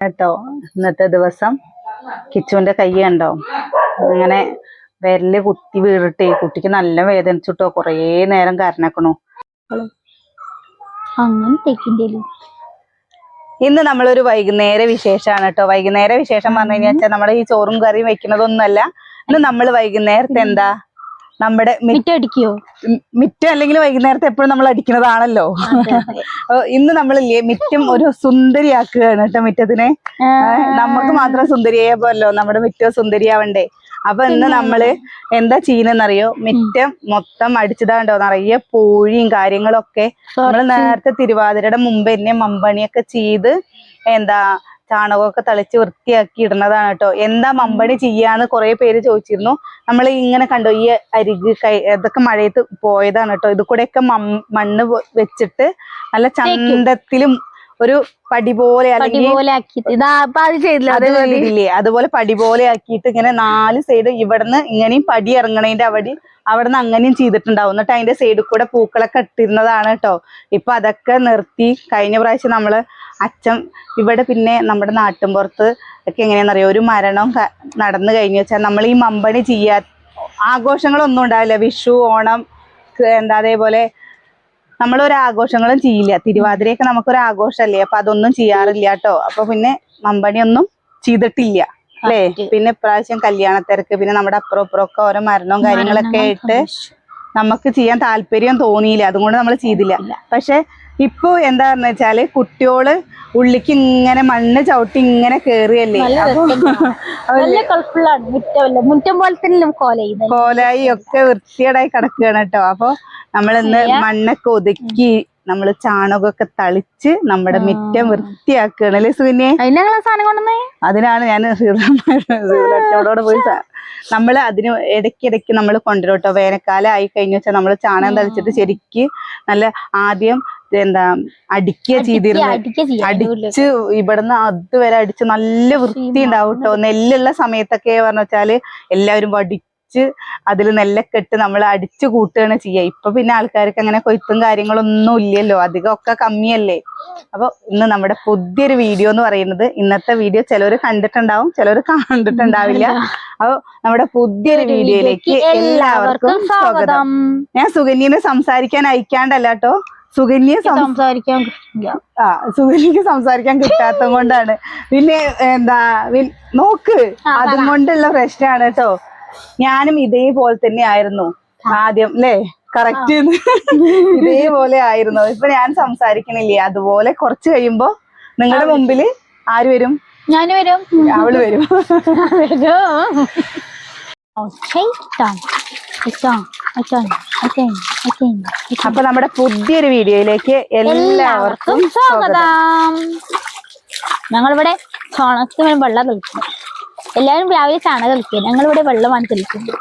കേട്ടോ ഇന്നത്തെ ദിവസം. കിച്ചുവിന്റെ കൈ കണ്ടോ? അങ്ങനെ വിരൽ കുത്തി വീണിട്ടേ കുട്ടിക്ക് നല്ല വേദനിച്ചിട്ടോ കൊറേ നേരം കരഞ്ഞക്കണു. അങ്ങനെ ഇന്ന് നമ്മളൊരു വൈകുന്നേര വിശേഷമാണ് കേട്ടോ. വൈകുന്നേര വിശേഷം പറഞ്ഞു കഴിഞ്ഞാൽ നമ്മുടെ ഈ ചോറും കറിയും വെക്കുന്നതൊന്നുമല്ല. ഇന്ന് നമ്മൾ വൈകുന്നേരത്തെ എന്താ നമ്മുടെ മിറ്റ അടിക്കോ മിറ്റം അല്ലെങ്കിൽ വൈകുന്നേരത്തെ എപ്പോഴും നമ്മൾ അടിക്കുന്നതാണല്ലോ. ഇന്ന് നമ്മളില്ലേ മിറ്റം ഒരു സുന്ദരിയാക്കുകയാണ് കേട്ടോ മിറ്റത്തിനെ. നമുക്ക് മാത്രം സുന്ദരിയായ പോലല്ലോ നമ്മുടെ മിറ്റോ സുന്ദരിയാവണ്ടേ. അപ്പൊ ഇന്ന് നമ്മൾ എന്താ ചെയ്യുന്നറിയോ മിറ്റം മൊത്തം അടിച്ചതാണ്ടോ? നിറയെ പൂഴിയും കാര്യങ്ങളൊക്കെ നമ്മൾ നേരത്തെ തിരുവാതിരയുടെ മുമ്പ് തന്നെ മമ്പണിയൊക്കെ ചെയ്ത് എന്താ ചാണകമൊക്കെ തളിച്ച് വൃത്തിയാക്കി ഇടുന്നതാണ് കേട്ടോ. എന്താ മമ്പണി ചെയ്യാന്ന് കുറെ പേര് ചോദിച്ചിരുന്നു. നമ്മൾ ഇങ്ങനെ കണ്ടോ ഈ അരിക് കൈ ഇതൊക്കെ മഴയത്ത് പോയതാണ് കേട്ടോ. ഇത് കൂടെയൊക്കെ മണ്ണ് വെച്ചിട്ട് നല്ല ചന്തത്തിലും ഒരു പടി പോലെ അല്ലെങ്കിൽ അതുപോലെ പടി പോലെ ആക്കിയിട്ട് ഇങ്ങനെ നാല് സൈഡ് ഇവിടുന്ന് ഇങ്ങനെയും പടി ഇറങ്ങണേന്റെ അവിടെ അവിടുന്ന് അങ്ങനെയും ചെയ്തിട്ടുണ്ടാവും. എന്നിട്ട് അതിന്റെ സൈഡിൽ കൂടെ പൂക്കളൊക്കെ ഇട്ടിരുന്നതാണ് കേട്ടോ. ഇപ്പൊ അതൊക്കെ നിർത്തി കഴിഞ്ഞ പ്രാവശ്യം നമ്മൾ അച്ഛൻ ഇവിടെ പിന്നെ നമ്മുടെ നാട്ടിൻപുറത്ത് ഒക്കെ എങ്ങനെയാണെന്നറിയോ? ഒരു മരണം നടന്നു കഴിഞ്ഞു വെച്ചാൽ നമ്മൾ ഈ മമ്പണി ചെയ്യാ ആഘോഷങ്ങളൊന്നും ഉണ്ടാവില്ല. വിഷു ഓണം എന്താ അതേപോലെ നമ്മളൊരാഘോഷങ്ങളും ചെയ്യില്ല. തിരുവാതിരയൊക്കെ നമുക്കൊരു ആഘോഷമല്ലേ അപ്പൊ അതൊന്നും ചെയ്യാറില്ല കേട്ടോ. അപ്പൊ പിന്നെ മമ്പണിയൊന്നും ചെയ്തിട്ടില്ല. അല്ലേ? പിന്നെ ഇപ്രാവശ്യം കല്യാണ തിരക്ക് പിന്നെ നമ്മുടെ അപ്പുറം ഇപ്പുറം ഒക്കെ ഓരോ മരണവും കാര്യങ്ങളൊക്കെ ആയിട്ട് നമുക്ക് ചെയ്യാൻ താല്പര്യം തോന്നിയില്ല. അതുകൊണ്ട് നമ്മൾ ചെയ്തില്ല. പക്ഷെ ഇപ്പൊ എന്താന്ന് വെച്ചാൽ കുട്ടിയോൾ ഉള്ളിക്ക് ഇങ്ങനെ മണ്ണ് ചവിട്ടി ഇങ്ങനെ കേറിയല്ലേ? മുറ്റം പോലെ തന്നെ കോല കോലായി ഒക്കെ വൃത്തിയേടായി കിടക്കുകയാണ് കേട്ടോ. അപ്പൊ നമ്മൾ ഇന്ന് മണ്ണൊക്കെ ഒതുക്കി നമ്മൾ ചാണകമൊക്കെ തളിച്ച് നമ്മുടെ മിറ്റം വൃത്തിയാക്കുകയാണ് അല്ലേ സുവിനെ അതിനാണ് ഞാൻ അച്ഛനോട് പോയി നമ്മൾ നമ്മൾ അതിന് ഇടയ്ക്കിടയ്ക്ക് നമ്മൾ കൊണ്ടുവരും കേട്ടോ. വേനൽക്കാലം ആയി കഴിഞ്ഞു വെച്ചാൽ നമ്മൾ ചാണകം തളിച്ചിട്ട് ശരിക്ക് നല്ല ആദ്യം എന്താ അടിക്കുക ചെയ്തിരുന്നത് അടിച്ച് ഇവിടുന്ന് അതുവരെ അടിച്ച് നല്ല വൃത്തി ഉണ്ടാവും കേട്ടോ നെല്ലുള്ള സമയത്തൊക്കെ പറഞ്ഞു വെച്ചാൽ എല്ലാവരും വടിച്ച് അതിൽ നെല്ലൊക്കെ ഇട്ട് നമ്മൾ അടിച്ചു കൂട്ടുകയാണ് ചെയ്യുക ഇപ്പൊ പിന്നെ ആൾക്കാർക്ക് അങ്ങനെ കൊയ്ത്തും കാര്യങ്ങളൊന്നും ഇല്ലല്ലോ. അധികം ഒക്കെ കമ്മിയല്ലേ. അപ്പൊ ഇന്ന് നമ്മുടെ പുതിയൊരു വീഡിയോ എന്ന് പറയുന്നത് ഇന്നത്തെ വീഡിയോ ചിലവർ കണ്ടിട്ടുണ്ടാവും ചിലവർ കണ്ടിട്ടുണ്ടാവില്ല. അപ്പൊ നമ്മുടെ പുതിയൊരു വീഡിയോയിലേക്ക് എല്ലാവർക്കും സ്വാഗതം. ഞാൻ സുകന്യനെ സംസാരിക്കാൻ അയക്കാണ്ടല്ല കേട്ടോ സുകന്യെ സം- സംസാരിക്കാൻ ആ സുഗല്യക്ക് സംസാരിക്കാൻ കിട്ടാത്ത കൊണ്ടാണ്. പിന്നെ എന്താ നോക്ക്. അതും കൊണ്ടുള്ള പ്രശ്നമാണ് കേട്ടോ ഞാനും ഇതേപോലെ തന്നെ ആയിരുന്നു ആദ്യം അല്ലേ കറക്റ്റ് ഇതേപോലെ ആയിരുന്നു. ഇപ്പൊ ഞാൻ സംസാരിക്കണില്ലേ? അതുപോലെ കുറച്ച് കഴിയുമ്പോ നിങ്ങളുടെ മുമ്പിൽ ആര് വരും? ഞാൻ വരും. അവൾ വരും. വരും. അപ്പൊ നമ്മുടെ പുതിയൊരു വീഡിയോയിലേക്ക് എല്ലാവർക്കും സ്വാഗതം. ഞങ്ങളിവിടെ ചാണകത്തിന് വെള്ളം തെളിക്കുന്നു. എല്ലാവരും രാവിലെ ചാണകം തെളിക്കുക ഞങ്ങളിവിടെ വെള്ളമാണ് തെളിക്കുന്നത്.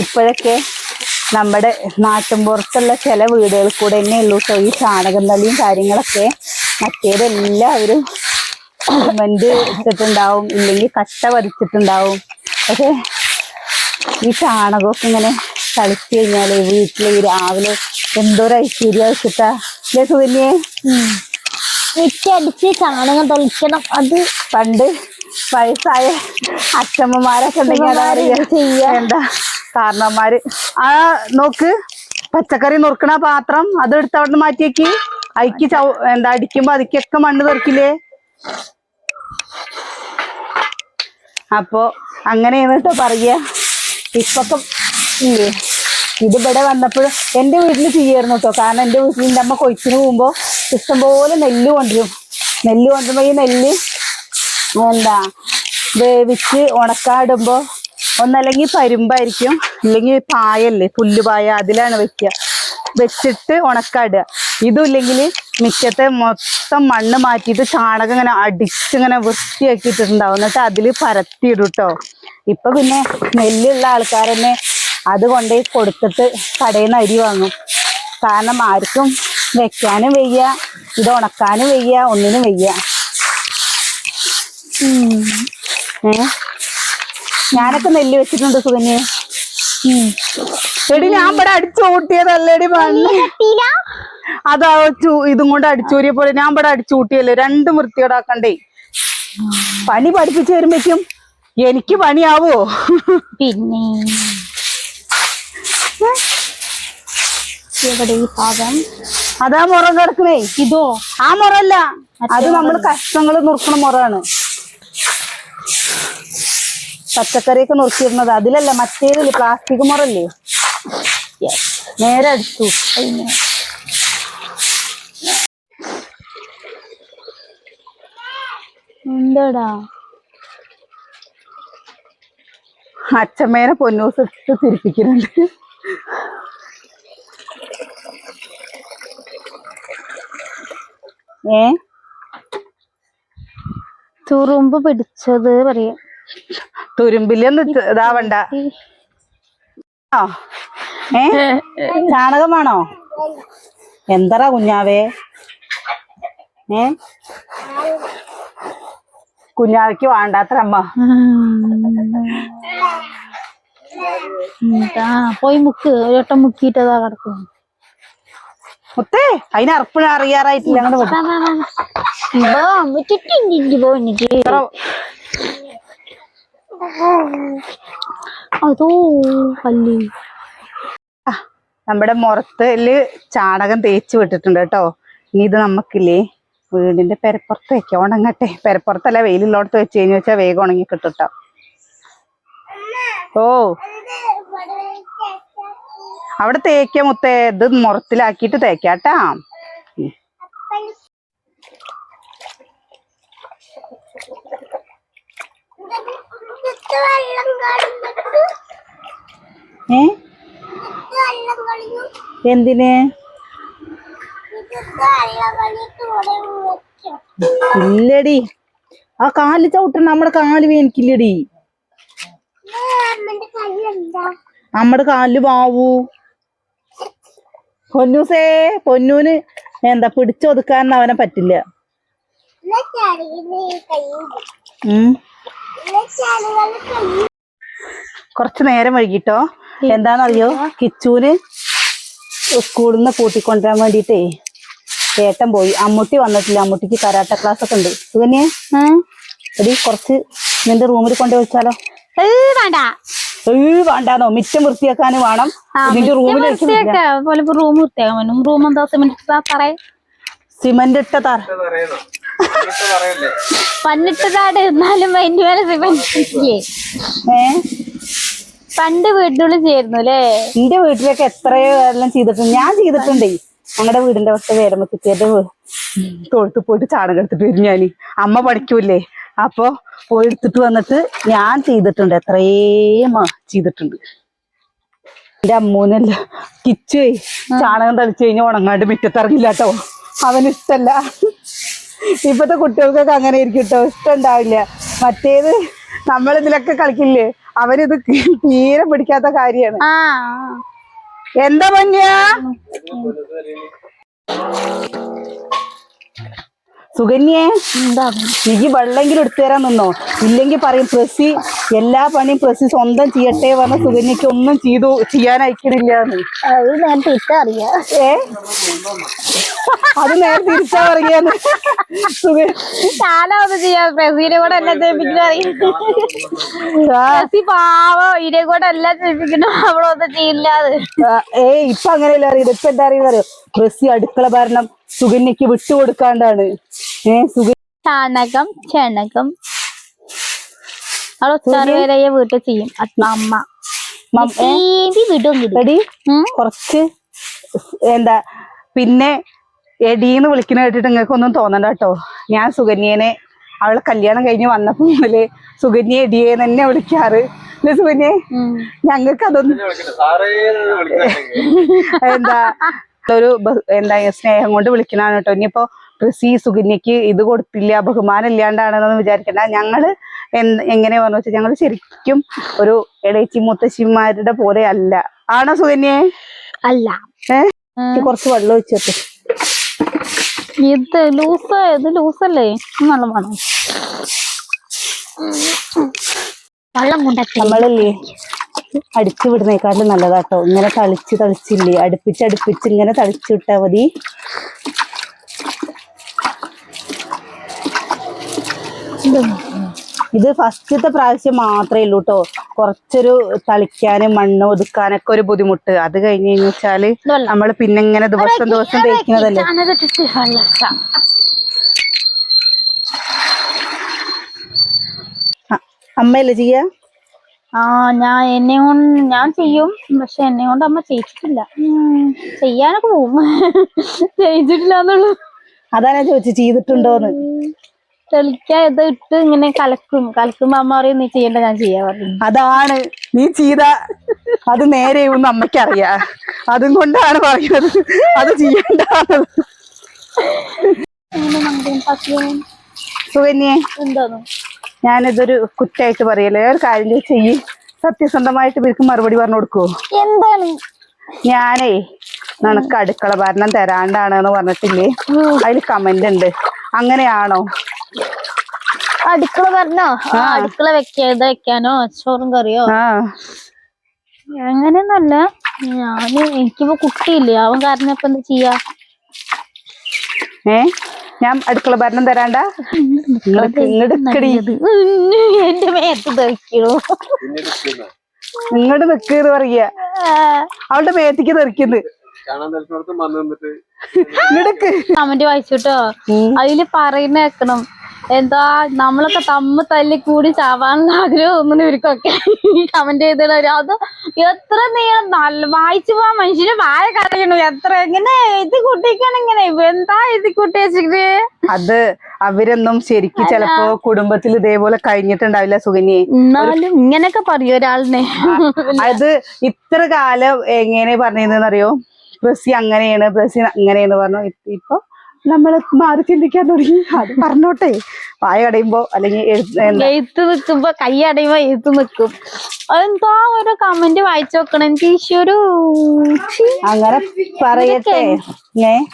ഇപ്പോഴൊക്കെ നമ്മുടെ നാട്ടിൻപുറത്തുള്ള ചില വീടുകളിൽ കൂടെ തന്നെ ഉള്ളൂ. കേട്ടോ ഈ ചാണകം തള്ളിയും കാര്യങ്ങളൊക്കെ മറ്റേത് എല്ലാവരും സിമെന്റ് ഇട്ടിട്ടുണ്ടാവും ഇല്ലെങ്കിൽ കട്ട വരച്ചിട്ടുണ്ടാവും പക്ഷെ ഈ ചാണകമൊക്കെ ഇങ്ങനെ കളിച്ചു കഴിഞ്ഞാൽ വീട്ടിൽ ഈ രാവിലെ എന്തോരം ഐശ്വര്യ വെച്ചിട്ടാ അല്ലേ സുകന്യെ. ചാണകം തളിക്കണം. അത് പണ്ട് വയസ്സായ അച്ഛമ്മമാരൊക്കെ ഉണ്ടെങ്കിൽ. എന്താ? കാരണവന്മാര്. ആ നോക്ക്. പച്ചക്കറി നുറുക്കണ പാത്രം. അത് എടുത്ത് അവിടെ നിന്ന് മാറ്റിയേക്ക്. അയക്ക് ചൗ എന്താ അടിക്കുമ്പോ അതിക്കൊക്കെ മണ്ണ് തെറിക്കില്ലേ അപ്പോ അങ്ങനെയാണ് കേട്ടോ പറയ. ഇപ്പൊക്കെ ഇല്ലേ? ഇത് ഇവിടെ വന്നപ്പോഴും എന്റെ വീട്ടിൽ ചെയ്യായിരുന്നു കേട്ടോ കാരണം എന്റെ വീട്ടിൽ എന്റെ അമ്മ കൊയ്ത്തിന് പോകുമ്പോ ഇഷ്ടംപോലെ നെല്ല് കൊണ്ടുവരും. നെല്ല് കൊണ്ടുവരുമ്പോ ഈ നെല്ല് എന്താ വേവിച്ച് ഉണക്കാടുമ്പോ ഒന്നല്ലെങ്കിൽ പരുമ്പായിരിക്കും ഇല്ലെങ്കിൽ പായല്ലേ പുല്ലുപായ അതിലാണ് വെക്കുക. വെച്ചിട്ട് ഉണക്കാടുക. ഇതും ഇല്ലെങ്കിൽ മിക്കത്തെ മൊത്തം മണ്ണ് മാറ്റിയിട്ട് ചാണകം ഇങ്ങനെ അടിച്ചിങ്ങനെ വൃത്തിയാക്കിയിട്ടുണ്ടാവും. എന്നിട്ട് അതിൽ പരത്തിയിടും കേട്ടോ ഇപ്പൊ പിന്നെ നെല്ലുള്ള ആൾക്കാർ തന്നെ അത് കൊണ്ടുപോയി കൊടുത്തിട്ട് കടയിൽ നിന്ന് അരി വാങ്ങും. കാരണം ആർക്കും വെക്കാനും വയ്യ ഇത് ഉണക്കാനും വയ്യ ഒന്നിനും വയ്യ. ഏ? ഞാനൊക്കെ നെല്ല് വെച്ചിട്ടുണ്ട് സുകന്യെ. എടി ഞാൻ ഇവിടെ അടിച്ചു കൂട്ടിയതല്ലേ മണ്ണ്. അതാ ഇതും കൊണ്ട് അടിച്ചൂരിയ പോലെ ഞാൻ ഇവിടെ അടിച്ചു കൂട്ടിയല്ലേ രണ്ടും വൃത്തിയോടാക്കണ്ടേ പണി പഠിപ്പിച്ചു വരുമ്പോഴേക്കും എനിക്ക് പണിയാവോ? പിന്നെ. എവിടെ ഈ പാകം അതാ മുറം കിടക്കണേ. ഇതോ? ആ മുറല്ല. അത് നമ്മൾ കഷ്ടങ്ങൾ നുറുക്കണ മുറാണ്. പച്ചക്കറിയൊക്കെ നുറുക്കിയിരുന്നത്. അതിലല്ല മറ്റേതില്ലേ പ്ലാസ്റ്റിക് മുറല്ലേ? നേരെ അടിച്ചു എന്താടാ അച്ഛമ്മേനെ പൊന്നൂസ് ഇട്ട് തിരിപ്പിക്കുന്നുണ്ട്. ഏ? തുറുമ്പ് പിടിച്ചത് പറയാ. തുരുമ്പിലൊന്ന് ഇതാവണ്ട. ഏ? ചാണകം വേണോ എന്തറാ കുഞ്ഞാവേ? ഏ? കുഞ്ഞാവയ്ക്ക് വേണ്ടാത്ര അമ്മ. പോയി മുക്ക് ഒരു വട്ടം മുക്കിയിട്ടതാ കിടക്കുന്നു. മുത്തേ അതിന് അർപ്പണ അറിയാറായിട്ടില്ല അതോ നമ്മുടെ മുറത്തിൽ ചാണകം തേച്ച് വിട്ടിട്ടുണ്ട് കേട്ടോ. ഇനി ഇത് നമുക്കില്ലേ വീടിന്റെ പെരപ്പുറത്ത് വെക്ക ഉണങ്ങട്ടെ. പെരപ്പുറത്തല്ല വെയിലുള്ളോടത്ത് വെച്ച് കഴിഞ്ഞ് വെച്ചാൽ വേഗം ഉണങ്ങി കിട്ടും കേട്ടോ ഓ. അവിടെ തേക്ക മുത്തേ ഇത് മുറത്തിലാക്കിയിട്ട് തേക്കാട്ടാ. ഏ? എന്തിന്? ഇല്ലടി. ആ കാൽ ചവിട്ടണം നമ്മുടെ കാൽ വേനിക്കില്ലടി. നമ്മുടെ കാലിൽ വാവൂ. പൊന്നൂസേ പൊന്നൂന് എന്താ പിടിച്ചൊതുക്കാൻ അവനെ പറ്റില്ല. കുറച്ച് നേരം വൈകിട്ടോ? എന്താണെന്നറിയോ കിച്ചൂന് സ്കൂളിൽ നിന്ന് കൂട്ടിക്കൊണ്ടുവരാൻ വേണ്ടിട്ടേ ഏട്ടൻ പോയി. അമ്മൂട്ടി വന്നിട്ടില്ല. അമ്മൂട്ടിക്ക് കരാട്ട ക്ലാസ് ഒക്കെ ഉണ്ട് സുകന്യെ എടി കുറച്ച് നിന്റെ റൂമിൽ കൊണ്ടുപോയി വെച്ചാലോ? വേണ്ട. വേണ്ടാന്നോ മിറ്റം വൃത്തിയാക്കാൻ വേണം. നിന്റെ റൂമിലേക്ക് റൂം വൃത്തിയാക്കാൻ റൂം എന്താ സിമെന്റ് പറയ സിമന്റ് ഇട്ട തറ. പന്നിട്ടതാട് എന്നാലും അതിന്റെ മേലെ സിമെന്റ്? ഏ? പണ്ട് വീട്ടിനുള്ളിൽ ചേരുന്നു അല്ലേ? എന്റെ വീട്ടിലൊക്കെ എത്രയോ എല്ലാം ചെയ്തിട്ടുണ്ട്. ഞാൻ ചെയ്തിട്ടുണ്ടേ. ഞങ്ങളുടെ വീടിന്റെ അവസ്ഥ വേറെ കിട്ടിയത്. തൊഴുത്ത് പോയിട്ട് ചാണകം എടുത്തിട്ട് വരും ഞാൻ അമ്മ പഠിക്കൂലേ അപ്പൊ പോയി എടുത്തിട്ട് വന്നിട്ട് ഞാൻ ചെയ്തിട്ടുണ്ട്. എത്രയും ചെയ്തിട്ടുണ്ട്. എന്റെ അമ്മൂനല്ല കിച്ചുവേ ചാണകം തളിച്ചു കഴിഞ്ഞാൽ ഉണങ്ങാണ്ട് മുറ്റത്തിറങ്ങില്ല കേട്ടോ അവന് ഇഷ്ടല്ല. ഇപ്പത്തെ കുട്ടികൾക്കൊക്കെ അങ്ങനെ ആയിരിക്കും കേട്ടോ ഇഷ്ടം ഉണ്ടാവില്ല. മറ്റേത് നമ്മളിതിലൊക്കെ കളിക്കില്ലേ? അവരിത് തീരെ പിടിക്കാത്ത കാര്യമാണ്. എന്താ പഞ്ഞാ സുകന്യേ എനിക്ക് വെള്ളമെങ്കിലും എടുത്തു തരാൻ നിന്നോ? ഇല്ലെങ്കിൽ പറയും പ്രസി എല്ലാ പണിയും പ്രസി സ്വന്തം ചെയ്യട്ടെ പറഞ്ഞ സുകന്യക്ക് ഒന്നും ചെയ്തു ചെയ്യാൻ അയക്കണില്ല ഏ? അത് നേരെ തിരിച്ചാ പറയാന്ന് സുഖ ഞാനത് ചെയ്യാം. പ്രസീനെ കൂടെ എല്ലാം ചെയ്യിപ്പിക്കുന്ന അറിയാം. ആ, പ്രസി പാവം ഇതിനെ കൂടെ എല്ലാം ചെയ്യിപ്പിക്കുന്നു അവളൊന്നും ചെയ്യില്ലാതെ ആ, ഏയ് ഇപ്പൊ അങ്ങനെയല്ല അറിയില്ല ഇപ്പൊ എന്താ അറിയുന്ന അറിയോ പ്രസി അടുക്കള ഭരണം സുകന്യക്ക് വിട്ടുകൊടുക്കാണ്ടാണ്. ഏ സുഗ ചാണകം ചണകം. വീട്ടിൽ ചെയ്യും. അമ്മ. എടി കുറച്ച് എന്താ പിന്നെ എടീന്ന് വിളിക്കുന്ന കേട്ടിട്ട് നിങ്ങൾക്ക് ഒന്നും തോന്നണ്ട കേട്ടോ ഞാൻ സുകന്യേനെ അവളെ കല്യാണം കഴിഞ്ഞ് വന്നപ്പോ മുതൽ സുകന്യ എടിയെ തന്നെ വിളിക്കാറ്. അല്ലെ സുകന്യെ. ഞങ്ങൾക്ക് അതൊന്നും എന്താ ഒരു എന്താ സ്നേഹം കൊണ്ട് വിളിക്കണാണ് കേട്ടോ. ഇനിയിപ്പോ കൃഷി സുകന്യക്ക് ഇത് കൊടുത്തില്ല ബഹുമാനം ഇല്ലാണ്ടാണെന്നൊന്നും വിചാരിക്കണ്ട. ഞങ്ങൾ എങ്ങനെ പറഞ്ഞു വെച്ചാൽ ഞങ്ങൾ ശരിക്കും ഒരു ഇടയച്ചി മുത്തശ്ശിമാരുടെ പോലെ അല്ല. ആണോ സുകന്യെ അല്ല. ഏ? കുറച്ച് വെള്ളം ഒഴിച്ചിട്ട് ഇത് ലൂസ് ഇത് ലൂസല്ലേ? നല്ല വേണം വെള്ളം നമ്മളില്ലേ? അടിച്ചു വിടുന്നേക്കാട്ടിലും നല്ലതാട്ടോ. ഇങ്ങനെ തളിച്ച് തളിച്ചില്ലേ? അടുപ്പിച്ച് അടുപ്പിച്ച് ഇങ്ങനെ തളിച്ചു വിട്ടാ മതി. ഇത് ഫസ്റ്റത്തെ പ്രാവശ്യം മാത്രമേ ഉള്ളൂ കേട്ടോ കുറച്ചൊരു തളിക്കാനും മണ്ണ് ഒതുക്കാനൊക്കെ ഒരു ബുദ്ധിമുട്ട്. അത് കഴിഞ്ഞ് കഴിഞ്ഞാൽ വെച്ചാൽ നമ്മൾ പിന്നെ ഇങ്ങനെ ദിവസം ദിവസം തേക്കുന്നതല്ലേ? അമ്മയല്ലേ ചെയ്യാ? ആ ഞാൻ എന്നെ കൊണ്ട് ഞാൻ ചെയ്യും. പക്ഷെ എന്നെ കൊണ്ട് അമ്മ ചെയ്യിച്ചിട്ടില്ല. ചെയ്യാനൊക്കെ പോവും. ചെയ്യിച്ചിട്ടില്ല എന്നുള്ളു. അതാ ചോദിച്ചു? ചെയ്തിട്ടുണ്ടോന്ന്? തെളിക്കാ ഇത് ഇട്ട് ഇങ്ങനെ കലക്കും. കലക്കുമ്പോ അമ്മ പറയും നീ ചെയ്യണ്ട ഞാൻ ചെയ്യാ പറഞ്ഞു അതാണ്. നീ ചെയ്ത അത് നേരെ നേരെയെന്ന് അമ്മയ്ക്കറിയാ അതും കൊണ്ടാണ് പറയുന്നത്. അത് ചെയ്യണ്ട സുകന്യെ. എന്താന്ന്? ഞാനിതൊരു കുറ്റായിട്ട് പറയല്ലേ? ഒരു കാര്യം ചോദിച്ചാ ഈ സത്യസന്ധമായിട്ട് ഇവർക്ക് മറുപടി പറഞ്ഞു കൊടുക്കുവോ എന്താണ്? ഞാനേ നിനക്ക് അടുക്കള ഭരണം തരാണ്ടാണ് എന്ന് പറഞ്ഞിട്ടില്ലേ അതിൽ കമന്റ് ഉണ്ട്. അങ്ങനെയാണോ? അടുക്കള പറഞ്ഞോ അടുക്കള വെക്കാതെ വെക്കാനോ? ചോറും കറിയോ? അങ്ങനെയൊന്നല്ല ഞാൻ എനിക്കിപ്പോ കുട്ടിയില്ലേ? അവൻ കാരണം ഇപ്പൊ എന്താ ചെയ്യാ? ഏ? ഞാൻ അടുക്കള ഭരണം തരാണ്ട? എന്റെ മേത്ത് തെറിക്കണു. പറയ. അവളുടെ മേത്തേക്ക് തെറിക്കുന്നത് അവന്റെ വായിച്ചു കേട്ടോ. അതിൽ പറയുന്ന കേക്കണം എന്താ നമ്മളൊക്കെ തമ്മ തല്ലി കൂടി ചാവാനുള്ള ആഗ്രഹം ഒന്നും ഇവർക്കൊക്കെ കമന്റ് ചെയ്തിട്ട് അത് എത്ര നീളം നല്ല വായിച്ചു പോവാൻ മനുഷ്യന് വായ കരയണു. എത്ര എങ്ങനെ ഇത് കുട്ടിക്കാണ് ഇങ്ങനെ? എന്താ ഇത് കുട്ടി വെച്ചിട്ട് അത് അവരൊന്നും ശരിക്കും ചിലപ്പോ കുടുംബത്തിൽ ഇതേപോലെ കഴിഞ്ഞിട്ടുണ്ടാവില്ല സുകന്യെ എന്നാലും ഇങ്ങനെയൊക്കെ പറയൂ ഒരാളിനെ. അത് ഇത്ര കാലം എങ്ങനെ പറഞ്ഞിരുന്നറിയോ ബ്രസി അങ്ങനെയാണ് ബ്രസി അങ്ങനെയാണ് പറഞ്ഞു. ഇപ്പൊ നമ്മൾ മാറി ചിന്തിക്കാൻ തുടങ്ങി. അത് പറഞ്ഞോട്ടെ. വായ അടയുമ്പോ അല്ലെങ്കിൽ എഴുത്ത് നിൽക്കുമ്പോ കൈ അടയുമ്പോ എഴുത്ത് നിൽക്കും. എന്താ ഒരു കമന്റ് വായിച്ചു നോക്കണം? എനിക്ക് ഈശ്വരു അങ്ങനെ പറയട്ടെ. ഏ?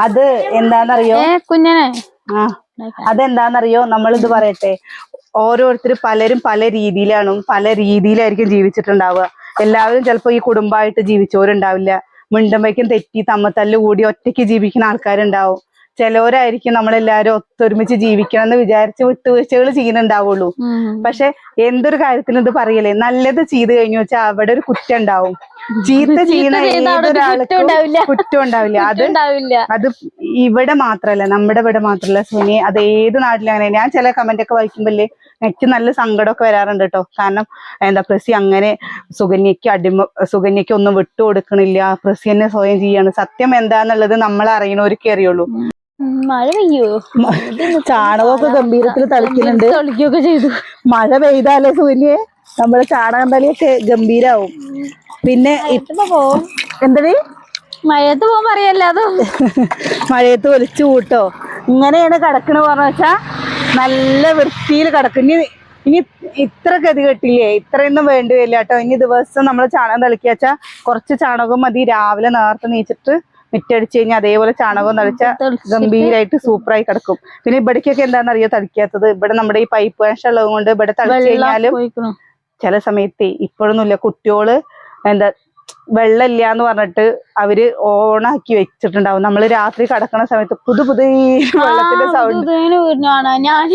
അത് എന്താന്നറിയോ? കുഞ്ഞനെ. ആ അതെന്താന്നറിയോ? നമ്മളിത് പറയട്ടെ. ഓരോരുത്തർ പലരും പല രീതിയിലാണ് പല രീതിയിലായിരിക്കും ജീവിച്ചിട്ടുണ്ടാവുക. എല്ലാവരും ചിലപ്പോ ഈ കുടുംബമായിട്ട് ജീവിച്ചവരുണ്ടാവില്ല. മിണ്ടുമ്പേക്കും തെറ്റി തമ്മത്തല്ല് കൂടി ഒറ്റയ്ക്ക് ജീവിക്കുന്ന ആൾക്കാരുണ്ടാവും. ചിലവരായിരിക്കും നമ്മളെല്ലാരും ഒത്തൊരുമിച്ച് ജീവിക്കണം എന്ന് വിചാരിച്ച് വിട്ടുവീഴ്ചകൾ ചെയ്യുന്നുണ്ടാവുള്ളൂ. പക്ഷെ എന്തൊരു കാര്യത്തിനും ഇത് പറയലേ നല്ലത് ചെയ്തു കഴിഞ്ഞു വെച്ചാൽ അവിടെ ഒരു കുറ്റം ഉണ്ടാവും. ചീത്ത ചെയ്യണ ഒരു കുറ്റം ഏതൊരാൾക്കും ഉണ്ടാവില്ല. കുറ്റം ഉണ്ടാവില്ല. അത് അത് ഇവിടെ മാത്രല്ല നമ്മുടെ ഇവിടെ മാത്രല്ല സുനി. അത് ഏത് നാട്ടിലും അങ്ങനെ. ഞാൻ ചില കമന്റ് ഒക്കെ വായിക്കുമ്പോല്ലേ എനിക്ക് നല്ല സങ്കടമൊക്കെ വരാറുണ്ട് കേട്ടോ കാരണം എന്താ പ്രസി അങ്ങനെ സുഗന്യക്ക് അടിമ സുഗന്യക്ക് ഒന്നും വിട്ടു കൊടുക്കണില്ല. പ്രസി എന്നെ സ്വയം ചെയ്യാണ്. സത്യം എന്താന്നുള്ളത് നമ്മൾ അറിയണവർക്ക് അറിയുള്ളൂ. മഴ പെയ്യോ? ചാണകമൊക്കെ ഗംഭീരത്തിൽ തളിക്കുന്നുണ്ട്. തൊളിക്കുകയൊക്കെ ചെയ്തു. മഴ പെയ്താലേ സൂര്യെ നമ്മുടെ ചാണകം തലിയൊക്കെ ഗംഭീരാവും. പിന്നെ എന്തേ പോവും. എന്തടി? മഴയത്ത് പോകാൻ പറയല്ല അത്? മഴയത്ത് ഒലിച്ചു കൂട്ടോ ഇങ്ങനെയാണ് കിടക്കണ പറഞ്ഞ വെച്ചാ നല്ല വൃത്തിയിൽ കിടക്കും. ഇനി ഇനി ഇത്ര ഗതി കെട്ടില്ലേ? ഇത്രയൊന്നും വേണ്ടി വരില്ല കേട്ടോ. ഇനി ദിവസം നമ്മൾ ചാണകം തളിക്കുക വെച്ചാ കുറച്ച് ചാണകം മതി. രാവിലെ നേരത്തെ നീച്ചിട്ട് മിറ്റടിച്ച് കഴിഞ്ഞാൽ അതേപോലെ ചാണകം തളിച്ച ഗംഭീരായിട്ട് സൂപ്പറായി കിടക്കും. പിന്നെ ഇവിടേക്കൊക്കെ എന്താണെന്നറിയോ തളിക്കാത്തത്? ഇവിടെ നമ്മുടെ ഈ പൈപ്പ് വേഷം ഉള്ളത് കൊണ്ട് ഇവിടെ തളിച്ചു കഴിഞ്ഞാലും ചില സമയത്ത് ഇപ്പോഴൊന്നുമില്ല. കുട്ടിയോൾ എന്താ വെള്ളമില്ല എന്ന് പറഞ്ഞിട്ട് അവർ ഓണാക്കി വെച്ചിട്ടുണ്ടാവും നമ്മൾ രാത്രി കടക്കണ സമയത്ത് പുതു പുതു വെള്ളത്തിന്റെ സൗണ്ട് വീടിനാണ് ഞാൻ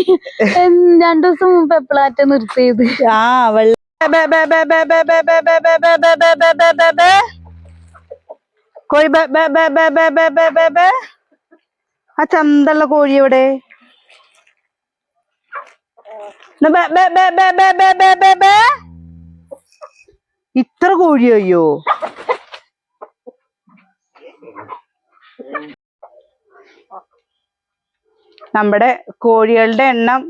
രണ്ടു ദിവസം മുമ്പ് എപ്പോഴാറ്റ നിർത്തിയത് ആ വെള്ളം. കോഴി. ആ ചന്തള്ള കോഴി എവിടെ ബേ, ബേ, ബേ, ബേ, ബേ, ബേ, ബേ, ബേ. ഇത്ര കോഴി അയ്യോ? നമ്മുടെ കോഴികളുടെ എണ്ണം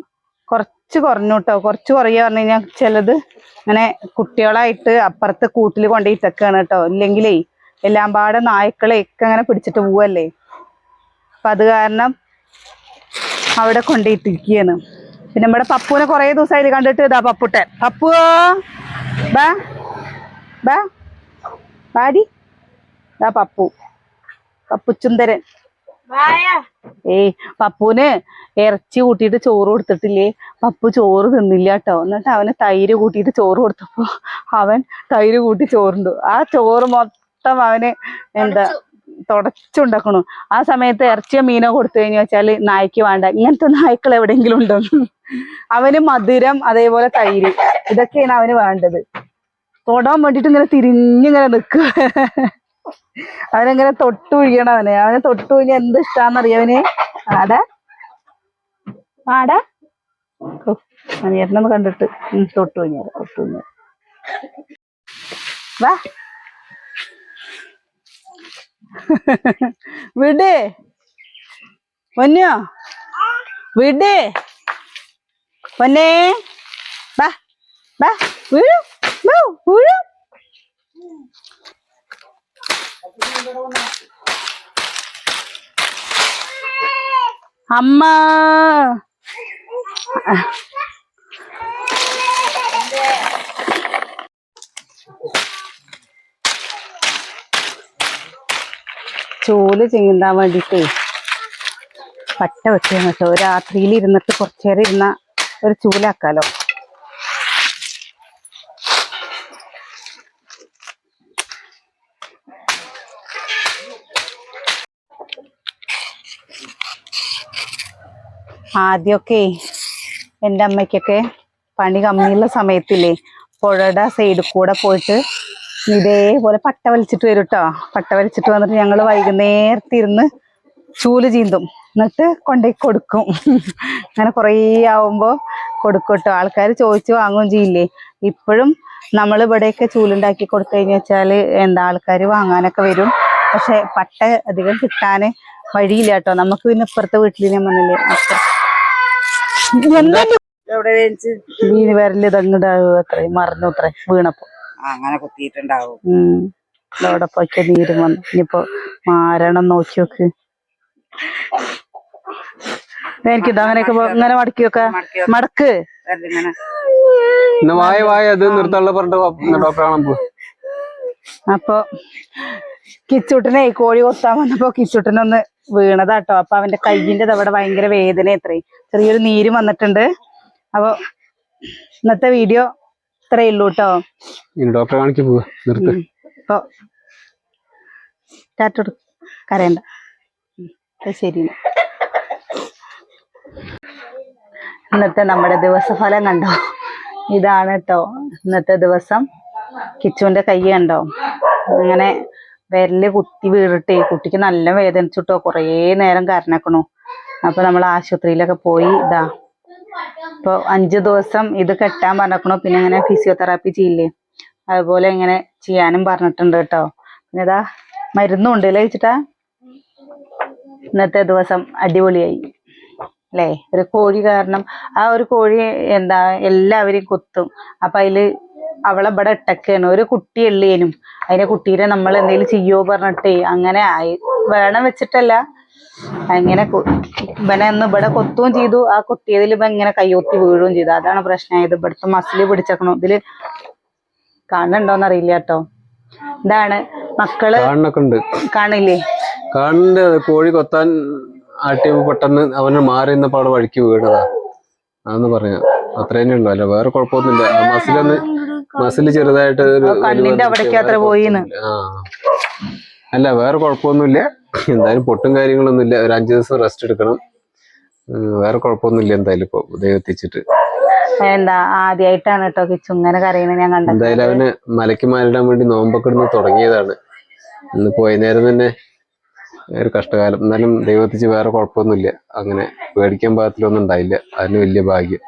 കുറച്ച് കുറഞ്ഞു കേട്ടോ. കുറച്ച് കുറയുക പറഞ്ഞു കഴിഞ്ഞാൽ ചിലത് ഇങ്ങനെ കുട്ടികളായിട്ട് അപ്പുറത്ത് കൂട്ടിൽ കൊണ്ടുപോയി ഇട്ടൊക്കെയാണ് കേട്ടോ. ഇല്ലെങ്കിലേ എല്ലാം പാടെ നായ്ക്കളെ ഒക്കെ അങ്ങനെ പിടിച്ചിട്ട് പോവല്ലേ? അപ്പൊ അത് കാരണം അവിടെ കൊണ്ടുപോയിട്ടിരിക്കുകയാണ് പിന്നെ നമ്മുടെ പപ്പുവിനെ കുറേ ദിവസമായിട്ട് കണ്ടിട്ട് ഇതാ പപ്പുട്ടൻ. പപ്പുവോ? ബാ. ബാ. പാടി ബാ പപ്പു. പപ്പുച്ചുന്തരൻ ഏയ് പപ്പുന് ഇറച്ചി കൂട്ടിയിട്ട് ചോറ് കൊടുത്തിട്ടില്ലേ? പപ്പു ചോറ് തിന്നില്ല കേട്ടോ. എന്നിട്ട് അവന് തൈര് കൂട്ടിയിട്ട് ചോറ് കൊടുത്തപ്പോ അവൻ തൈര് കൂട്ടി ചോറുണ്ടു. ആ ചോറ് മൊത്തം അവന് എന്താ തുടച്ചുണ്ടാക്കണു. ആ സമയത്ത് ഇറച്ചിയോ മീനോ കൊടുത്തു കഴിഞ്ഞു വെച്ചാൽ നായ്ക്ക് വേണ്ട. ഇങ്ങനത്തെ നായ്ക്കൾ എവിടെയെങ്കിലും ഉണ്ടോ? അവന് മധുരം അതേപോലെ തൈര്. ഇതൊക്കെയാണ് അവന് വേണ്ടത്. തൊടാൻ വേണ്ടിട്ട് ഇങ്ങനെ തിരിഞ്ഞിങ്ങനെ നിൽക്കുക അവനങ്ങനെ തൊട്ടു ഒഴിയണം അവനെ. അവനെ തൊട്ടു ഒഴിഞ്ഞ എന്ത് ഇഷ്ടാന്നറിയോ അവന്? ആടാ. ആടാ. ഓ കണ്ടിട്ട്. തൊട്ടു ഒഴിഞ്ഞാറ് തൊട്ടു വാ. വിടേ. പൊന്നോ? വിടേ. പൊന്നേ. വാ വാ വീഴും വീഴും അമ്മ. ചൂൽ ചിങ്ങാൻ വേണ്ടിട്ട് പട്ട കേട്ടോ രാത്രിയിൽ ഇരുന്നിട്ട് കുറച്ചേരം ഇരുന്ന ഒരു ചൂലാക്കാലോ. ആദ്യമൊക്കെ എന്റെ അമ്മയ്ക്കൊക്കെ പണി കമ്മിയുള്ള സമയത്തില്ലേ പുഴയുടെ സൈഡിൽ കൂടെ പോയിട്ട് ഇതേപോലെ പട്ട വലിച്ചിട്ട് വരും കേട്ടോ പട്ട വലിച്ചിട്ട് വന്നിട്ട് ഞങ്ങൾ വൈകുന്നേരത്തിരുന്ന് ചൂൽ ചീന്തും. എന്നിട്ട് കൊണ്ടുപോയി കൊടുക്കും. അങ്ങനെ കുറേ ആവുമ്പോൾ കൊടുക്കും കേട്ടോ ആൾക്കാർ ചോദിച്ചു വാങ്ങുകയും ചെയ്യില്ലേ. ഇപ്പോഴും നമ്മൾ ഇവിടെയൊക്കെ ചൂലുണ്ടാക്കി കൊടുത്തു കഴിഞ്ഞു വെച്ചാൽ എന്താ ആൾക്കാർ വാങ്ങാനൊക്കെ വരും. പക്ഷെ പട്ട അധികം കിട്ടാൻ വഴിയില്ല കേട്ടോ നമുക്ക് പിന്നെ ഇപ്പുറത്തെ വീട്ടിൽ ഞാൻ പറഞ്ഞില്ലേ വീണ് വരൽ ഇതങ്ങടാവും? അത്രേ മറിഞ്ഞു അത്രേ വീണപ്പോ. അങ്ങനെ കുത്തിയിട്ടുണ്ടാവും. അവിടെ പോയി നീര് വന്നു. ഇനിയിപ്പോ മാരണം നോക്കി നോക്ക്. എനിക്കിത് അങ്ങനെയൊക്കെ ഇങ്ങനെ മടക്കി വെക്ക. മടക്ക് വായ വായ അത് നിർത്താനുള്ള പറഞ്ഞിട്ട് ഡോക്ടറെ കാണാൻ പോകും അപ്പൊ കിച്ചൂട്ടനെ കോഴി കൊത്താൻ വന്നപ്പോ കിച്ചൂട്ടനൊന്ന് വീണതാട്ടോ. അപ്പൊ അവന്റെ കയ്യിന്റെ അവിടെ ഭയങ്കര വേദന എത്രയും ചെറിയൊരു നീര് വന്നിട്ടുണ്ട്. അപ്പൊ ഇന്നത്തെ വീഡിയോ ഇത്രയേ ഉള്ളൂ കേട്ടോ ഡോക്ടറെ പോവാ. ഇപ്പൊ കരയണ്ട. ശരി. ഇന്നത്തെ നമ്മുടെ ദിവസഫലം കണ്ടോ? ഇതാണ് കേട്ടോ ഇന്നത്തെ ദിവസം കിച്ചുവിന്റെ കൈ കണ്ടോ? അങ്ങനെ വിരൽ കുത്തി വീണിട്ടേ കുട്ടിക്ക് നല്ല വേദനിച്ചിട്ടോ കുറേ നേരം കരഞ്ഞക്കണു. അപ്പൊ നമ്മൾ ആശുപത്രിയിലൊക്കെ പോയി ഇതാ. ഇപ്പൊ അഞ്ചു ദിവസം ഇത് കെട്ടാൻ പറഞ്ഞേക്കണു. പിന്നെ ഇങ്ങനെ ഫിസിയോതെറാപ്പി ചെയ്യില്ലേ? അതുപോലെ ഇങ്ങനെ ചെയ്യാനും പറഞ്ഞിട്ടുണ്ട് കേട്ടോ. പിന്നെ ഇതാ മരുന്നും ഉണ്ട് അല്ലേ വെച്ചിട്ടാ ഇന്നത്തെ ദിവസം അടിപൊളിയായി. അല്ലേ? ഒരു കോഴി കാരണം ആ ഒരു കോഴി എന്താ എല്ലാവരെയും കൊത്തും. അപ്പൊ അതിൽ അവളെ ഇവിടെ ഇട്ടൊക്കെയാണ് ഒരു കുട്ടി ഉള്ളേനും. അതിനെ കുട്ടീനെ നമ്മൾ എന്തെങ്കിലും ചെയ്യോ പറഞ്ഞിട്ടേ അങ്ങനെ ആയി. വേണം വെച്ചിട്ടല്ല. അങ്ങനെ ഇവനെ ഒന്ന് ഇവിടെ കൊത്തുകയും ചെയ്തു. ആ കൊത്തിയതിൽ ഇവ ഇങ്ങനെ കയ്യൊത്തി വീഴുകയും ചെയ്തു. അതാണ് പ്രശ്നമായത് ഇവിടുത്തെ മസിൽ പിടിച്ചേക്കണു. ഇതിൽ കാണുന്നുണ്ടോന്ന് അറിയില്ല കേട്ടോ. ഇതാണ്. മക്കൾ കാണില്ലേ? അത് കോഴി കൊത്താൻ ആട്ടിയപ്പോ പെട്ടെന്ന് അവന് മാറി നിന്നപ്പോ അവിടെ വഴിക്ക് വീണതാ. അതെന്ന് പറഞ്ഞു. അത്രേ ഉള്ളു. അല്ല വേറെ കുഴപ്പമൊന്നുമില്ല. മസിലൊന്ന് മസിൽ ചെറുതായിട്ട് കണ്ണിന്റെ അവിടേക്ക് അത്ര പോയിന്ന്. അല്ല വേറെ കുഴപ്പമൊന്നുമില്ല. എന്തായാലും പൊട്ടും കാര്യങ്ങളൊന്നും ഇല്ല ഒരു അഞ്ചു ദിവസം റെസ്റ്റ് എടുക്കണം. വേറെ കുഴപ്പമൊന്നുമില്ല എന്തായാലും ഇപ്പൊ ദൈവത്തിച്ചിട്ട് എന്താ ആദ്യമായിട്ടാണ് കേട്ടോ കിച്ചു ഇങ്ങനെ കരയണത് ഞാൻ കണ്ടത്. എന്തായാലും അവന് മലയ്ക്ക് മാലിടാൻ വേണ്ടി നോമ്പൊക്കെ ഇടുന്ന് തുടങ്ങിയതാണ്. ഇന്ന് പോയ നേരം തന്നെ ഒരു കഷ്ടകാലം. എന്നാലും ദൈവത്തിച്ച് വേറെ കുഴപ്പമൊന്നുമില്ല. അങ്ങനെ പേടിക്കാൻ പാകത്തിലൊന്നും ഉണ്ടായില്ല. അതിന് വലിയ ഭാഗ്യം.